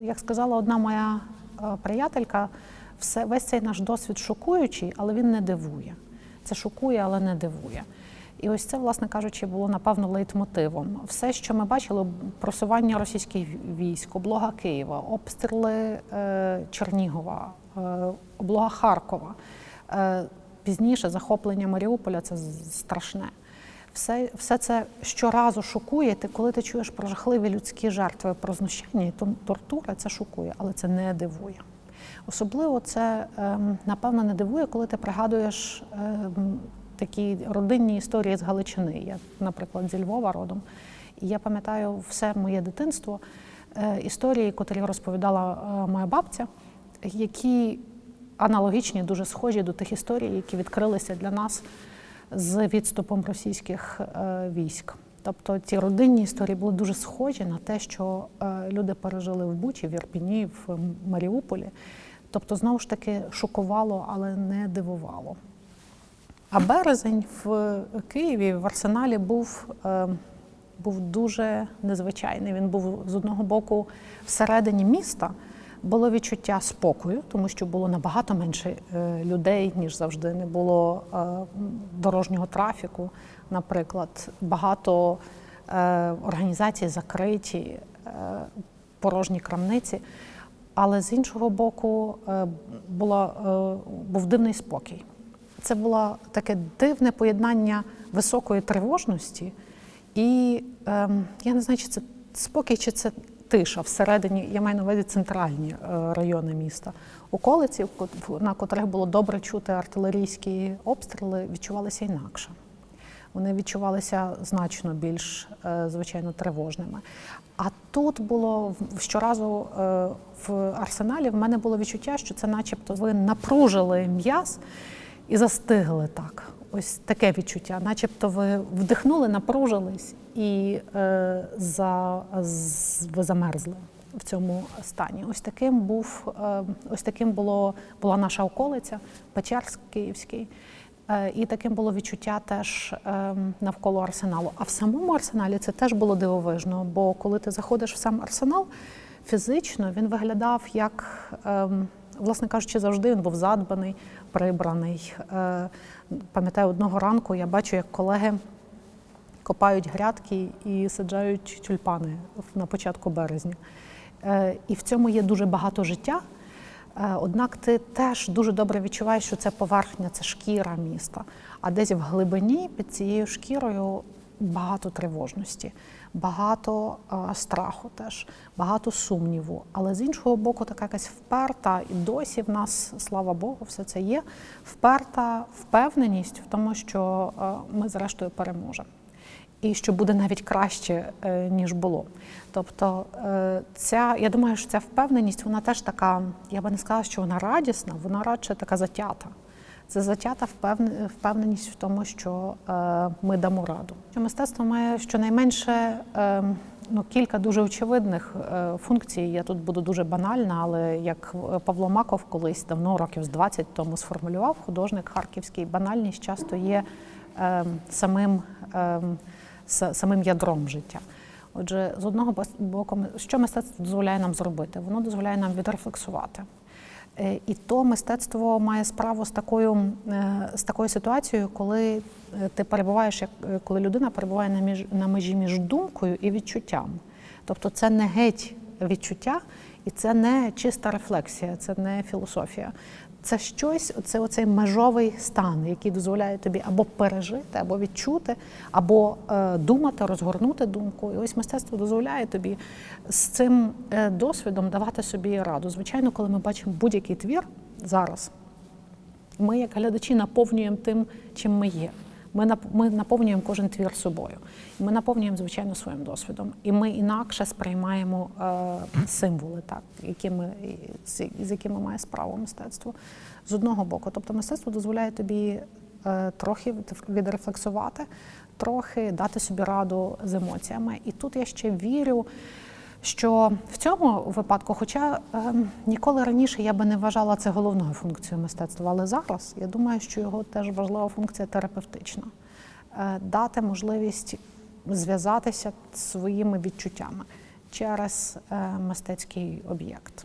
Як сказала одна моя е, приятелька, все, весь цей наш досвід шокуючий, але він не дивує. Це шокує, але не дивує. І ось це, власне кажучи, було напевно лейтмотивом. Все, що ми бачили, просування російських військ, облога Києва, обстріли е, Чернігова, е, облога Харкова. Е, пізніше захоплення Маріуполя це страшне. Все, все це щоразу шокує. Ти, коли ти чуєш про жахливі людські жертви, про знущання і тортури, це шокує, але це не дивує. Особливо це, ем, напевно, не дивує, коли ти пригадуєш ем, такі родинні історії з Галичини. Я, наприклад, зі Львова родом. І я пам'ятаю все моє дитинство, е, історії, котрі розповідала е, моя бабця, які аналогічні, дуже схожі до тих історій, які відкрилися для нас з відступом російських е, військ. Тобто ці родинні історії були дуже схожі на те, що е, люди пережили в Бучі, в Ірпіні, в Маріуполі. Тобто, знову ж таки, шокувало, але не дивувало. А березень в Києві в Арсеналі був, е, був дуже незвичайний. Він був з одного боку всередині міста. Було відчуття спокою, тому що було набагато менше е, людей, ніж завжди. Не було е, дорожнього трафіку, наприклад. Багато е, організацій закриті, порожні крамниці. Але з іншого боку, була, був дивний спокій. Це було таке дивне поєднання високої тривожності і ем, я не знаю, чи це спокій, чи це тиша всередині, я маю на увазі центральні е, райони міста. Околиці, на котрих було добре чути артилерійські обстріли, відчувалися інакше. Вони відчувалися значно більш, е, звичайно, тривожними. А тут було щоразу е, в арсеналі в мене було відчуття, що це начебто ви напружили м'яз і застигли так. Ось таке відчуття, начебто ви вдихнули, напружились і е, за, з- ви замерзли в цьому стані. Ось таким був, е, ось таким було, була наша околиця, Печерськ Київський. Е, І таким було відчуття теж ем, навколо арсеналу. А в самому арсеналі це теж було дивовижно, бо коли ти заходиш в сам арсенал, фізично він виглядав як, ем, власне кажучи, завжди він був задбаний, прибраний. Е, Пам'ятаю, одного ранку я бачу, як колеги копають грядки і саджають тюльпани на початку березня. Е, І в цьому є дуже багато життя. Е, Однак ти теж дуже добре відчуваєш, що це поверхня, це шкіра міста. А десь в глибині під цією шкірою багато тривожності, багато е, страху теж, багато сумніву. Але з іншого боку, така якась вперта, і досі в нас, слава Богу, все це є. Вперта впевненість в тому, що е, ми зрештою переможемо і що буде навіть краще, е, ніж було. Тобто, е, ця, я думаю, що ця впевненість, вона теж така, я би не сказала, що вона радісна, вона радше така затята. Це впевне- впевненість в тому, що е, ми дамо раду. Що мистецтво має щонайменше е, ну, кілька дуже очевидних е, функцій. Я тут буду дуже банальна, але як Павло Маков колись давно, років з 20 тому сформулював, художник харківський, банальність часто є самим, самим ядром життя. Отже, з одного боку, що мистецтво дозволяє нам зробити? Воно дозволяє нам відрефлексувати. Е, І то мистецтво має справу з такою, е, з такою ситуацією, коли е, ти перебуваєш, як коли людина перебуває на, між, на межі між думкою і відчуттям. Тобто це не геть відчуття, і це не чиста рефлексія, це не філософія. Це щось, це оцей межовий стан, який дозволяє тобі або пережити, або відчути, або е, думати, розгорнути думку. І ось мистецтво дозволяє тобі з цим е, досвідом давати собі раду. Звичайно, коли ми бачимо будь-який твір зараз, ми, як глядачі, наповнюємо тим, чим ми є. Ми ми наповнюємо кожен твір собою. Ми наповнюємо, звичайно, своїм досвідом. І ми інакше сприймаємо е, символи, так, які ми, з, з якими має справу мистецтво. З одного боку. Тобто мистецтво дозволяє тобі е, трохи від- відрефлексувати, трохи дати собі раду з емоціями. І тут я ще вірю що в цьому випадку, хоча е, ніколи раніше я би не вважала це головною функцією мистецтва, але зараз я думаю, що його теж важлива функція терапевтична Е, дати можливість зв'язатися своїми відчуттями. через е, мистецький об'єкт.